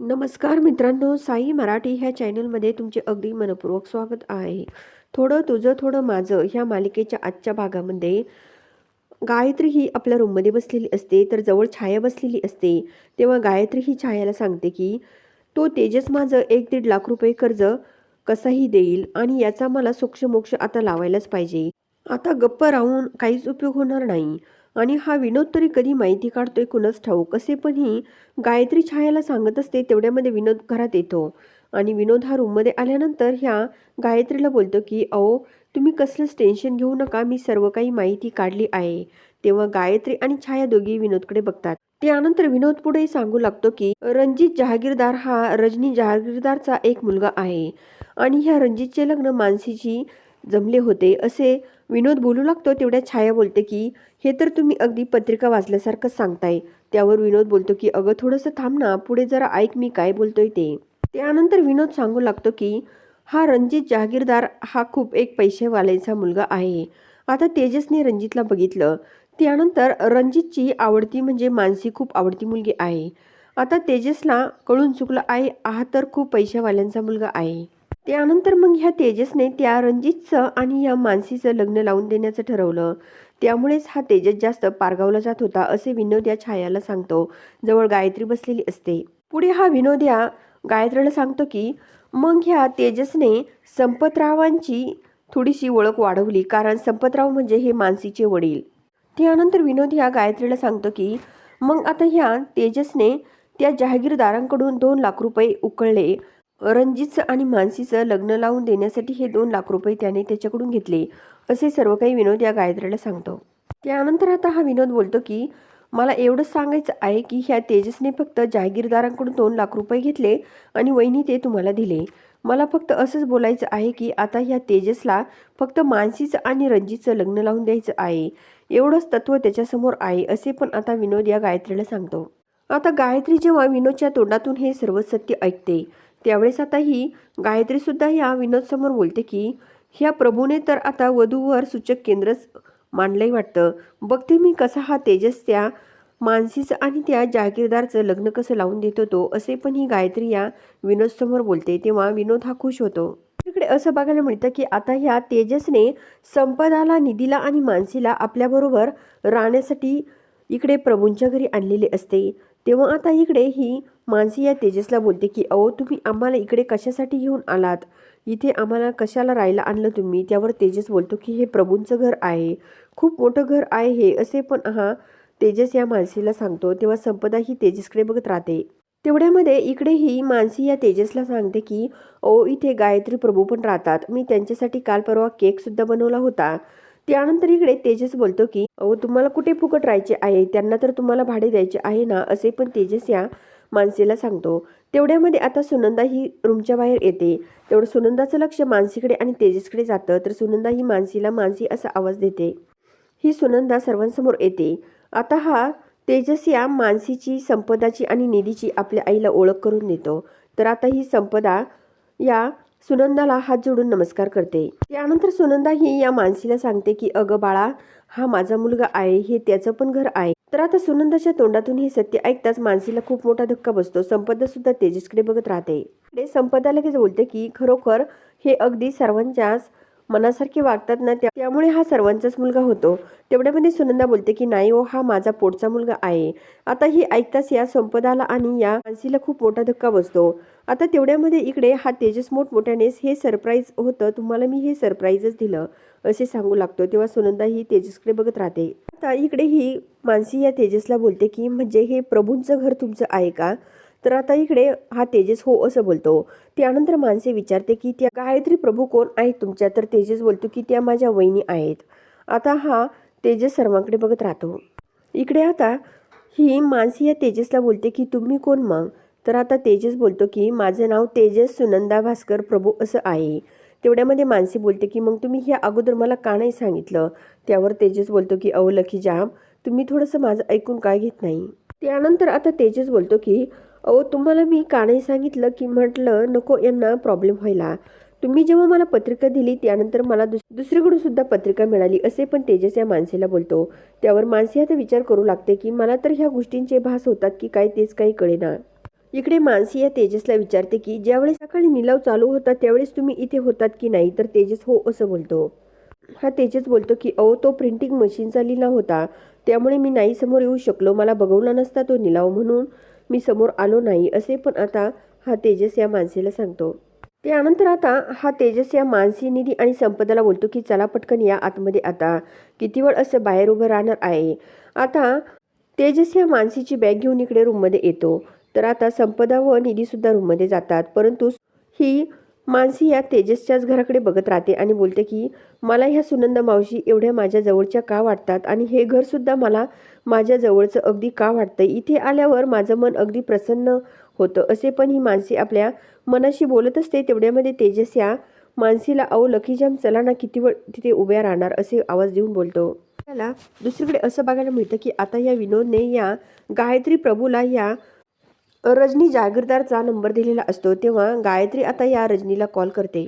नमस्कार मित्रांनो साई मराठी ह्या चॅनलमध्ये तुमचे अगदी मनपूर्वक स्वागत आहे. थोडं तुझं थोडं माझं ह्या मालिकेच्या आजच्या भागामध्ये गायत्री ही आपल्या रूममध्ये बसलेली असते तर जवळ छाया बसलेली असते. तेव्हा गायत्री ही छायाला सांगते की तो तेजस माझं एक दीड लाख रुपये कर्ज कसाही देईल आणि याचा मला सोक्षमोक्ष आता लावायलाच पाहिजे. आता गप्प राहून काहीच उपयोग होणार नाही. आणि हा विनोद तरी कधी माहिती काढतोय कुणच ठाऊक. कसे पण ही गायत्री छायाला सांगत असते तेवढ्यामध्ये विनोद घरात येतो. आणि विनोद हा रूममध्ये आल्यानंतर ह्या गायत्रीला बोलतो की अहो तुम्ही कसलंच टेन्शन घेऊ नका मी सर्व काही माहिती काढली आहे. तेव्हा गायत्री आणि छाया दोघी विनोदकडे बघतात. त्यानंतर विनोद पुढे सांगू लागतो की रणजित जहागीरदार हा रजनी जहागीरदारचा एक मुलगा आहे. आणि ह्या रणजितचे लग्न मानसीची जमले होते. असे विनोद बोलू लागतो तेवढ्या छाया बोलते की हे तर तुम्ही अगदी पत्रिका वाचल्यासारखं सांगताय. त्यावर विनोद बोलतो की अगं थोडंसं थांब ना पुढे जरा ऐक मी काय बोलतोय ते. त्यानंतर विनोद सांगू लागतो की हा रणजित जहागीरदार हा खूप एक पैसेवाल्याचा मुलगा आहे. आता तेजसने रणजितला बघितलं. त्यानंतर रणजितची आवडती म्हणजे मानसी खूप आवडती मुलगी आहे. आता तेजसला कळून चुकलं आहे हा तर खूप पैशावाल्यांचा मुलगा आहे. त्यानंतर मग ह्या तेजसने त्या रणजितचं आणि या मानसीचं लग्न लावून देण्याचं ठरवलं. त्यामुळेच हा तेजस जास्त पारगावला जात होता असे विनोद या छायाला सांगतो. जवळ गायत्री बसलेली असते. पुढे हा विनोद या गायत्रीला सांगतो की मग ह्या तेजसने संपतरावांची थोडीशी ओळख वाढवली कारण संपतराव म्हणजे हे मानसीचे वडील. त्यानंतर विनोद ह्या गायत्रीला सांगतो की मग आता ह्या तेजसने त्या जहागीरदारांकडून दोन लाख रुपये उकळले. रणजितचं आणि मानसीचं लग्न लावून देण्यासाठी हे दोन लाख रुपये त्याने त्याच्याकडून घेतले असे सर्व काही विनोद या गायत्रीला सांगतो. त्यानंतर आता हा विनोद बोलतो की मला एवढंच सांगायचं आहे की ह्या तेजसने फक्त जहागीरदारांकडून दोन लाख रुपये घेतले आणि वहिनी ते तुम्हाला दिले. मला फक्त असंच बोलायचं आहे की आता ह्या तेजसला फक्त मानसीचं आणि रणजितचं लग्न लावून द्यायचं आहे. एवढंच तत्व त्याच्यासमोर आहे असे पण आता विनोद या गायत्रीला सांगतो. आता गायत्री जेव्हा विनोदच्या तोंडातून हे सर्व सत्य ऐकते त्यावेळेस आता ही गायत्रीसुद्धा या विनोदसमोर बोलते की ह्या प्रभूने तर आता वधूवर सूचक केंद्रच मांडलंय वाटतं. बघते मी कसा हा तेजस त्या मानसीचं आणि त्या जागीरदारचं लग्न कसं लावून देत होतो असे पण ही गायत्री या विनोदसमोर बोलते. तेव्हा विनोद हा खुश होतो. इकडे असं बघायला मिळतं की आता ह्या तेजसने संपदाला निधीला आणि मानसीला आपल्याबरोबर राहण्यासाठी इकडे प्रभूंच्या घरी आणलेले असते. तेव्हा आता इकडे ही मानसी या तेजसला बोलते की अहो तुम्ही आम्हाला इकडे कशासाठी घेऊन आलात? इथे आम्हाला कशाला राहायला आणलं तुम्ही? त्यावर तेजस बोलतो की हे प्रभूंचं घर आहे. खूप मोठं घर आहे हे असे पण हा तेजस या मानसीला सांगतो. तेव्हा संपदा ही तेजसकडे बघत राहते. तेवढ्यामध्ये इकडे ही मानसी या तेजसला सांगते की ओ इथे गायत्री प्रभू पण राहतात. मी त्यांच्यासाठी काल परवा केकसुद्धा बनवला होता. त्यानंतर इकडे तेजस बोलतो की अहो तुम्हाला कुठे फुकट राहायचे आहे? त्यांना तर तुम्हाला भाडे द्यायचे आहे ना? असे पण तेजस या मानसीला सांगतो. तेवढ्यामध्ये आता सुनंदा ही रूमच्या बाहेर येते. तेवढं सुनंदाचं लक्ष मानसीकडे आणि तेजसकडे जातं तर सुनंदा ही मानसीला मानसी असा आवाज देते. ही सुनंदा सर्वांसमोर येते. आता हा तेजस या मानसीची संपदाची आणि निधीची आपल्या आईला ओळख करून देतो. तर आता ही संपदा या सुनंदाला हात जोडून नमस्कार करते. त्यानंतर सुनंदा ही या मानसीला सांगते की अगं बाळा हा माझा मुलगा आहे हे त्याचं पण घर आहे. तर आता सुनंदाच्या तोंडातून हे सत्य ऐकताच मानसीला खूप मोठा धक्का बसतो. संपदा सुद्धा तेजसकडे बघत राहते. इकडे संपदा लगेच बोलते की खरोखर हे अगदी सर्वांच्याच मनासारखे वागतात ना त्या- त्यामुळे हा सर्वांचाच मुलगा होतो. तेवढ्यामध्ये सुनंदा बोलते की नाही ओ हा माझा पोटचा मुलगा आहे. आता ही ऐकताच या संपदाला आणि या मानसीला खूप मोठा धक्का बसतो. आता तेवढ्यामध्ये इकडे हा तेजस मोठमोठ्यानेच हे सरप्राईज होतं तुम्हाला मी हे सरप्राईजच दिलं असे सांगू लागतो तेव्हा सुनंदा ही तेजसकडे बघत राहते. आता इकडे ही मानसी या तेजसला बोलते की म्हणजे हे प्रभूंचं घर तुमचं आहे का? तर आता इकडे हा तेजस हो असं बोलतो. त्यानंतर माणसे विचारते की त्या गायत्री प्रभू कोण आहेत तुमच्या? तर तेजस बोलतो की त्या माझ्या वहिनी आहेत. आता हा तेजस सर्वांकडे बघत राहतो. इकडे आता ही मानसी या तेजसला बोलते की तुम्ही कोण मग? तर आता तेजस बोलतो की माझं नाव तेजस सुनंदा भास्कर प्रभू असं आहे. तेवढ्यामध्ये मानसी बोलते की मग तुम्ही ह्या अगोदर मला का नाही सांगितलं? त्यावर तेजस बोलतो की अहो जाम तुम्ही थोडंसं माझं ऐकून काय घेत नाही? त्यानंतर आता तेजस बोलतो की अहो तुम्हाला मी का नाही सांगितलं की म्हटलं नको यांना प्रॉब्लेम व्हायला. तुम्ही जेव्हा मला पत्रिका दिली त्यानंतर मला दुस दुसरीकडून सुद्धा पत्रिका मिळाली असे पण तेजस या माणसेला बोलतो. त्यावर माणसे आता विचार करू लागते की मला तर ह्या गोष्टींचे भास होतात की काय तेच काही कळेना. इकडे मानसी या तेजसला विचारते की ज्यावेळेस सकाळी निलाव चालू होता त्यावेळेस तुम्ही इथे होतात की नाही? तर तेजस हो असं बोलतो. हा तेजस बोलतो की अहो तो प्रिंटिंग मशीनचा लिलाव होता. त्यामुळे मी नाही समोर येऊ शकलो. मला बघवला नसता तो निलाव म्हणून. मी समोर आलो नाही असे पण आता हा तेजस या मानसीला सांगतो. त्यानंतर आता हा तेजस या मानसी निधी आणि संपदाला बोलतो की चला पटकन या आतमध्ये आता. किती वेळ असं बाहेर उभं राहणार आहे? आता तेजस या मानसीची बॅग घेऊन इकडे रूममध्ये येतो. तर आता संपदा व निधीसुद्धा रूममध्ये जातात. परंतु ही मानसी या तेजसच्याच घराकडे बघत राहते आणि बोलते की मला ह्या सुनंदा मावशी एवढ्या माझ्या जवळच्या का वाटतात? आणि हे घरसुद्धा मला माझ्या जवळचं अगदी का वाटतं इथे आल्यावर माझं मन अगदी प्रसन्न होतं. असे पण ही मानसी आपल्या मनाशी बोलत असते. तेवढ्यामध्ये तेजस या मानसीला अहो लकीजाम चला ना किती वेळ तिथे उभ्या राहणार? असे आवाज देऊन बोलतो. त्याला दुसरीकडे असं बघायला मिळतं की आता या विनोदने या गायत्री प्रभूला या रजनी जागीरदारचा नंबर दिलेला असतो तेव्हा गायत्री आता या रजनीला कॉल करते.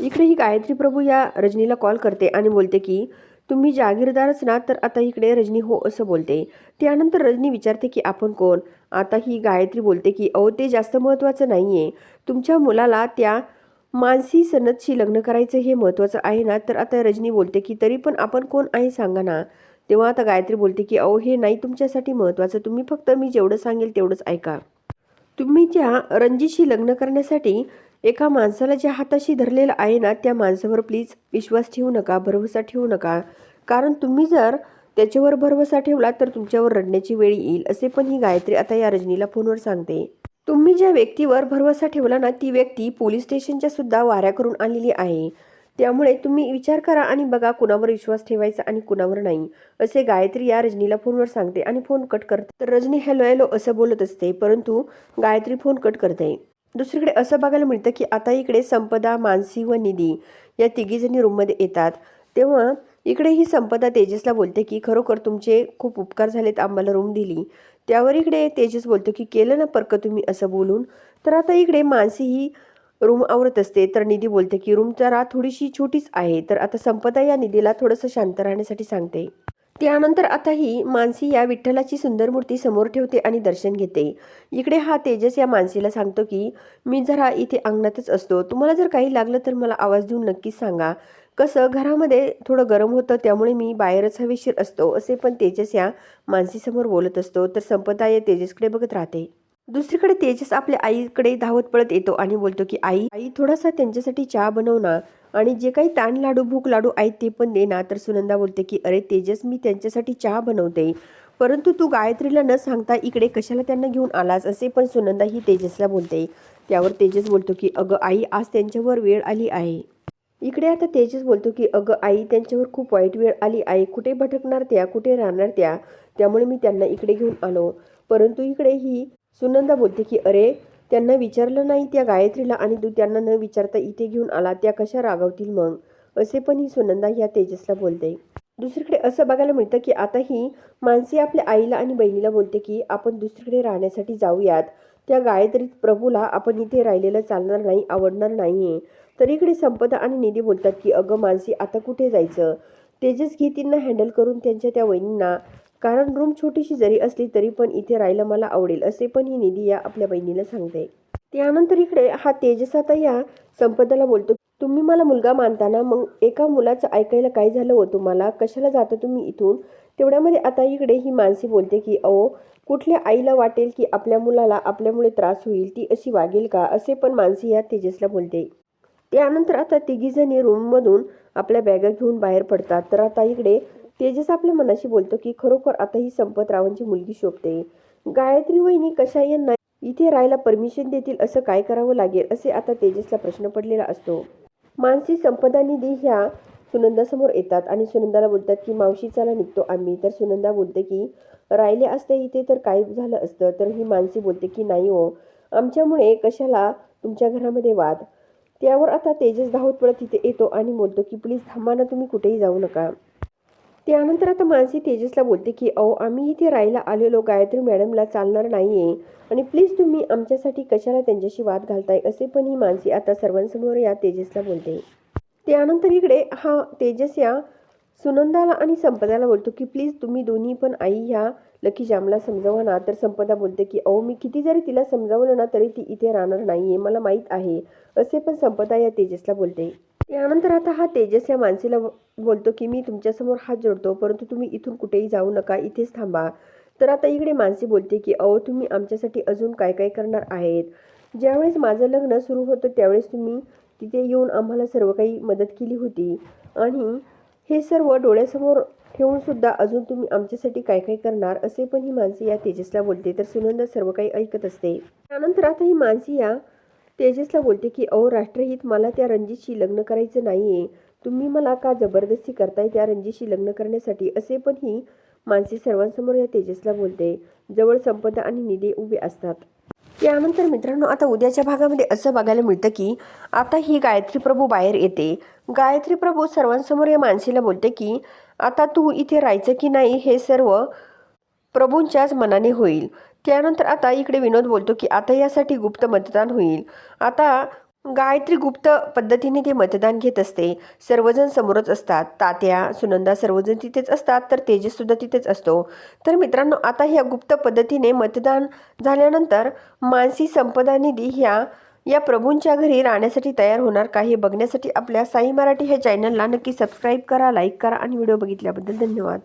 इकडे ही गायत्री प्रभू या रजनीला कॉल करते आणि बोलते की तुम्ही जागीरदारच ना तर आता इकडे रजनी हो असं बोलते. त्यानंतर रजनी विचारते की आपण कोण? आता ही गायत्री बोलते की अहो ते जास्त महत्त्वाचं नाही आहे तुमच्या मुलाला त्या मानसी सनदशी लग्न करायचं हे महत्त्वाचं आहे ना तर आता रजनी बोलते की तरी पण आपण कोण आहे सांगा ना. तेव्हा आता गायत्री बोलते की अहो हे नाही तुमच्यासाठी महत्त्वाचं. तुम्ही फक्त मी जेवढं सांगेल तेवढंच ऐका. तुम्ही त्या रणजीतशी लग्न करण्यासाठी एका माणसाला ज्या हाताशी धरलेलं आहे ना त्या माणसावर प्लीज विश्वास ठेवू नका भरवसा ठेवू नका. कारण तुम्ही जर त्याच्यावर भरवसा ठेवला तर तुमच्यावर रडण्याची वेळ येईल असे पण ही गायत्री आता या रजनीला फोनवर सांगते. तुम्ही ज्या व्यक्तीवर भरवसा ठेवला ना ती व्यक्ती पोलीस स्टेशनच्या सुद्धा वाऱ्या करून आलेली आहे. त्यामुळे तुम्ही विचार करा आणि बघा कुणावर विश्वास ठेवायचा आणि कुणावर नाही. असे गायत्री या रजनीला फोनवर सांगते आणि फोन कट करते. तर रजनी हॅलो हॅलो असं बोलत असते परंतु गायत्री फोन कट करते. दुसरीकडे असं बघायला मिळतं की आता इकडे संपदा मानसी व निधी या तिघीजणी रूममध्ये येतात. तेव्हा इकडे ही संपदा तेजसला बोलते की खरोखर तुमचे खूप उपकार झालेत आम्हाला रूम दिली. त्यावर इकडे तेजस बोलतो की केलं ना परक तुम्ही असं बोलून? तर आता इकडे मानसी ही रूम आवरत असते तर निधी बोलते की रूम जरा थोडीशी छोटीच आहे तर आता संपदा या निधीला थोडंसं शांत राहण्यासाठी सांगते. त्यानंतर आता ही मानसी या विठ्ठलाची सुंदर मूर्ती समोर ठेवते आणि दर्शन घेते. इकडे हा तेजस या मानसीला सांगतो की मी जरा इथे अंगणातच असतो. तुम्हाला जर काही लागलं तर मला आवाज देऊन नक्कीच सांगा. कसं घरामध्ये थोडं गरम होतं त्यामुळे मी बाहेरच हवेशीर असतो असे पण तेजस या मानसीसमोर बोलत असतो. तर संपदा या तेजसकडे बघत राहते. दुसरीकडे तेजस आपल्या आईकडे धावत पळत येतो आणि बोलतो की आई आई थोडासा त्यांच्यासाठी चहा बनव ना. आणि जे काही ताण लाडू भूक लाडू आहेत ते पण दे ना. तर सुनंदा बोलते की अरे तेजस मी त्यांच्यासाठी चहा बनवते. परंतु तू गायत्रीला न सांगता इकडे कशाला त्यांना घेऊन आलास? असे पण सुनंदा ही तेजसला बोलते. त्यावर तेजस बोलतो की अगं आई आज त्यांच्यावर वेळ आली आहे. इकडे आता तेजस बोलतो की अगं आई त्यांच्यावर खूप वाईट वेळ आली आहे. कुठे भटकणार त्या? कुठे राहणार त्या? त्यामुळे मी त्यांना इकडे घेऊन आलो. परंतु इकडे ही सुनंदा बोलते की अरे त्यांना विचारलं नाही त्या गायत्रीला आणि तू त्यांना न विचारता इथे घेऊन आला त्या कशा रागावतील मग? असे पण ही सुनंदा ह्या तेजसला बोलते. दुसरीकडे असं बघायला मिळतं की आता ही मानसी आपल्या आईला आणि बहिणीला बोलते की आपण दुसरीकडे राहण्यासाठी जाऊयात. त्या गायत्रीत प्रभूला आपण इथे राहिलेलं चालणार नाही आवडणार नाहीये. तर इकडे संपदा आणि निधी बोलतात की अगं मानसी आता कुठे जायचं? तेजस घेतींना हँडल करून त्यांच्या त्या वहिनींना कारण रूम छोटीशी जरी असली तरी पण इथे राहायला मला आवडेल असे पण ही निधी या आपल्या बहिणीला सांगते. त्यानंतर इकडे हा तेजस आता या संपदाला बोलतो तुम्ही मला मुलगा मानताना मग एका मुलाचं ऐकायला काय झालं हो तुम्हाला? कशाला जाता तुम्ही इथून? तेवढ्यामध्ये आता इकडे ही मानसी बोलते की अहो कुठल्या आईला वाटेल की आपल्या मुलाला आपल्यामुळे त्रास होईल? ती अशी वागेल का? असे पण मानसी या तेजसला बोलते. त्यानंतर आता तिघीजणी रूममधून आपल्या बॅगा घेऊन बाहेर पडतात. तर आता इकडे तेजस आपल्या मनाशी बोलतो की खरोखर आता ही संपतरावांची मुलगी शोभते. गायत्री वहिनी कशा यांना इथे राहायला परमिशन देतील असं काय करावं लागेल? असे आता तेजसला प्रश्न पडलेला असतो. मानसी संपदा निधी ह्या सुनंदासमोर येतात आणि सुनंदाला बोलतात की मावशी चला निघतो आम्ही. तर सुनंदा बोलते की राहिले असते इथे तर काय झालं असतं? तर ही मानसी बोलते की नाही हो. आमच्यामुळे कशाला तुमच्या घरामध्ये वाद? त्यावर आता तेजस धावत पडत तिथे येतो आणि बोलतो की प्लीज थांबा ना तुम्ही कुठेही जाऊ नका. त्यानंतर आता मानसी तेजसला बोलते की अहो आम्ही इथे राहायला आलेलो गायत्री मॅडमला चालणार नाही आहे आणि प्लीज तुम्ही आमच्यासाठी कशाला त्यांच्याशी वाद घालताय? असे पण ही मानसी आता सर्वांसमोर या तेजसला बोलते. त्यानंतर इकडे हा तेजस या सुनंदाला आणि संपदाला बोलतो की प्लीज तुम्ही दोन्ही पण आई ह्या लकी जामला समजावा ना. तर संपदा बोलते की अहो मी किती जरी तिला समजावलं ना तरी ती इथे राहणार नाही आहे मला माहीत आहे. असे पण संपदा या तेजसला बोलते. यानंतर आता हा तेजस या माणसेला बोलतो की मी तुमच्यासमोर हात जोडतो परंतु तुम्ही इथून कुठेही जाऊ नका इथेच थांबा. तर आता इकडे मानसी बोलते की अहो तुम्ही आमच्यासाठी अजून काय काय करणार आहेत? ज्यावेळेस माझं लग्न सुरू होतं त्यावेळेस तुम्ही तिथे येऊन आम्हाला सर्व काही मदत केली होती. आणि हे सर्व डोळ्यासमोर ठेवूनसुद्धा अजून तुम्ही आमच्यासाठी काय काय करणार? असे पण ही मानसी या तेजसला बोलते. तर सुनंदा सर्व काही ऐकत असते. त्यानंतर आता ही मानसी या तेजसला बोलते की अहो राष्ट्रहित मला त्या रणजितशी लग्न करायचं नाही आहे तुम्ही मला का जबरदस्ती करताय त्या रणजितशी लग्न करण्यासाठी? असे पण ही मानसी सर्वांसमोर या तेजसला बोलते. जवळ संपदा आणि निधी उभे असतात. यानंतर मित्रांनो आता उद्याच्या भागामध्ये असं बघायला मिळतं की आता ही गायत्री प्रभू बाहेर येते. गायत्री प्रभू सर्वांसमोर या मानसीला बोलते की आता तू इथे राहायचं की नाही हे सर्व प्रभूंच्याच मनाने होईल. त्यानंतर आता इकडे विनोद बोलतो की आता यासाठी गुप्त मतदान होईल. आता गायत्री गुप्त पद्धतीने ते मतदान घेत असते. सर्वजण समोरच असतात. तात्या सुनंदा सर्वजण तिथेच असतात तर तेजस सुद्धा तिथेच असतो. तर मित्रांनो आता ह्या गुप्त पद्धतीने मतदान झाल्यानंतर मानसी संपदा निधी ह्या या प्रभूंच्या घरी राहण्यासाठी तयार होणार का हे बघण्यासाठी आपल्या साई मराठी ह्या चॅनलला नक्की सबस्क्राईब करा लाईक करा आणि व्हिडिओ बघितल्याबद्दल धन्यवाद.